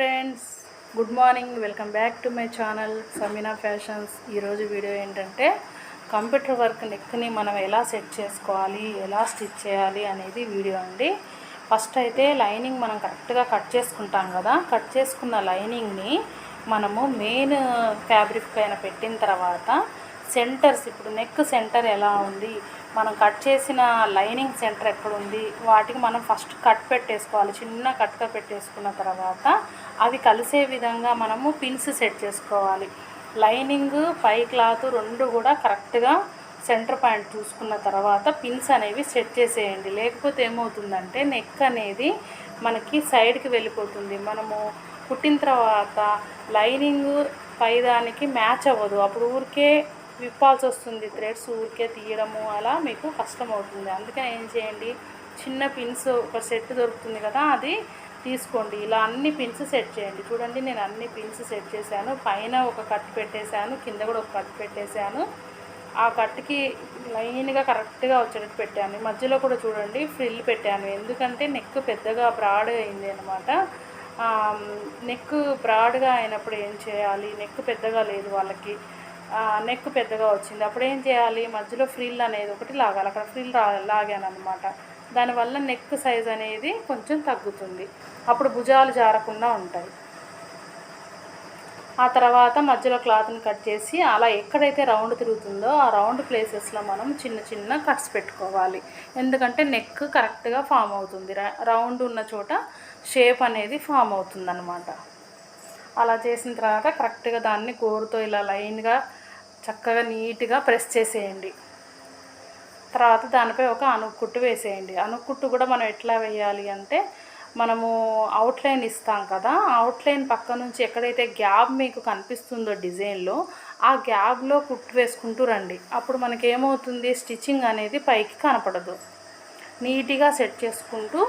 Friends good morning. Welcome back to my channel Sameena fashions. ఈరోజు video ఏంటంటే computer work నెక్ని మనం ఎలా సెట్ చేసుకోవాలి ఎలా స్టిచ్ చేయాలి అనేది వీడియో అండి. ఫస్ట్ అయితే లైనింగ్ మనం కరెక్ట్గా కట్ చేసుకుంటాం కదా. కట్ చేసుకున్న లైనింగ్ని మనము మెయిన్ ఫ్యాబ్రిక్ పైన పెట్టిన తర్వాత సెంటర్స్ ఇప్పుడు నెక్ సెంటర్ ఎలా ఉంది? మనం కట్ చేసిన లైనింగ్ సెంటర్ ఎక్కడ ఉంది వాటికి మనం ఫస్ట్ కట్ పెట్టేసుకోవాలి చిన్న కట్గా పెట్టేసుకున్న తర్వాత అవి కలిసే విధంగా మనము పిన్స్ సెట్ చేసుకోవాలి. లైనింగ్ పై క్లాత్ రెండు కూడా కరెక్ట్గా సెంటర్ పాయింట్ చూసుకున్న తర్వాత పిన్స్ అనేవి సెట్ చేసేయండి. లేకపోతే ఏమవుతుందంటే నెక్ అనేది మనకి సైడ్కి వెళ్ళిపోతుంది. మనము కుట్టిన తర్వాత లైనింగ్ పైదానికి మ్యాచ్ అవ్వదు. అప్పుడు ఊరికే విప్పాల్సి వస్తుంది థ్రెడ్స్ ఊరికే తీయడము అలా మీకు కష్టం అవుతుంది అందుకని ఏం చేయండి? చిన్న పిన్స్ ఒక సెట్ దొరుకుతుంది కదా అది తీసుకోండి. ఇలా అన్ని పిన్స్ సెట్ చేయండి. చూడండి నేను అన్ని పిన్స్ సెట్ చేశాను. పైన ఒక కట్ పెట్టేశాను కింద కూడా ఒక కట్ పెట్టేశాను. ఆ కట్కి లైన్గా కరెక్ట్గా వచ్చేటట్టు పెట్టాను. మధ్యలో కూడా చూడండి ఫ్రిల్ పెట్టాను. ఎందుకంటే నెక్ పెద్దగా బ్రాడ్ అయింది అనమాట నెక్ బ్రాడ్గా అయినప్పుడు ఏం చేయాలి? నెక్ పెద్దగా లేదు వాళ్ళకి. నెక్ పెద్దగా వచ్చింది. అప్పుడు ఏం చేయాలి? మధ్యలో ఫ్రిల్ అనేది ఒకటి లాగాలి. అక్కడ ఫ్రిల్ రా లాగాను అనమాట దానివల్ల నెక్ సైజ్ అనేది కొంచెం తగ్గుతుంది. అప్పుడు భుజాలు జారకుండా ఉంటాయి. ఆ తర్వాత మధ్యలో క్లాత్ని కట్ చేసి అలా ఎక్కడైతే రౌండ్ తిరుగుతుందో ఆ రౌండ్ ప్లేసెస్లో మనం చిన్న చిన్న కట్స్ పెట్టుకోవాలి. ఎందుకంటే నెక్ కరెక్ట్గా ఫామ్ అవుతుంది. రౌండ్ ఉన్న చోట షేప్ అనేది ఫామ్ అవుతుంది అనమాట అలా చేసిన తర్వాత కరెక్ట్గా దాన్ని గోరుతో ఇలా లైన్గా చక్కగా నీట్గా ప్రెస్ చేసేయండి. తర్వాత దానిపై ఒక అనుకుట్టు వేసేయండి. అనుకుట్టు కూడా మనం ఎట్లా వేయాలి అంటే మనము అవుట్లైన్ ఇస్తాం కదా అవుట్లైన్ పక్క నుంచి ఎక్కడైతే గ్యాప్ మీకు కనిపిస్తుందో డిజైన్లో ఆ గ్యాప్లో కుట్టు వేసుకుంటూ రండి. అప్పుడు మనకి ఏమవుతుంది స్టిచ్చింగ్ అనేది పైకి కనపడదు. నీట్గా సెట్ చేసుకుంటూ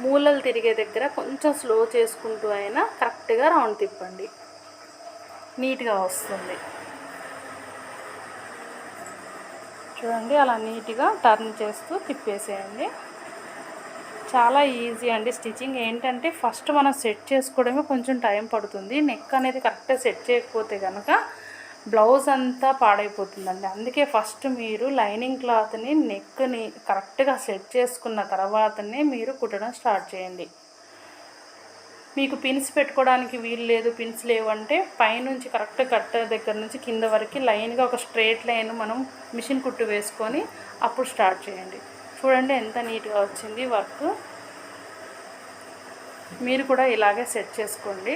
మూలలు తిరిగే దగ్గర కొంచెం స్లో చేసుకుంటూ అయినా కరెక్ట్గా రౌండ్ తిప్పండి. నీట్గా వస్తుంది. చూడండి అలా నీట్గా టర్న్ చేస్తూ తిప్పేసేయండి. చాలా ఈజీ అండి స్టిచ్చింగ్. ఏంటంటే ఫస్ట్ మనం సెట్ చేసుకోవడమే కొంచెం టైం పడుతుంది. నెక్ అనేది కరెక్ట్గా సెట్ చేయకపోతే కనుక బ్లౌజ్ అంతా పాడైపోతుందండి. అందుకే ఫస్ట్ మీరు లైనింగ్ క్లాత్ని నెక్ని కరెక్ట్గా సెట్ చేసుకున్న తర్వాతనే మీరు కుట్టడం స్టార్ట్ చేయండి. మీకు పిన్స్ పెట్టుకోవడానికి వీలు లేదు పిన్స్ లేవంటే పైనుంచి కరెక్ట్ కట్ట దగ్గర నుంచి కింద వరకు లైన్గా ఒక స్ట్రేట్ లైన్ మనం మిషన్ కుట్టు వేసుకొని అప్పుడు స్టార్ట్ చేయండి. చూడండి ఎంత నీట్గా వచ్చింది వర్క్ మీరు కూడా ఇలాగే సెట్ చేసుకోండి.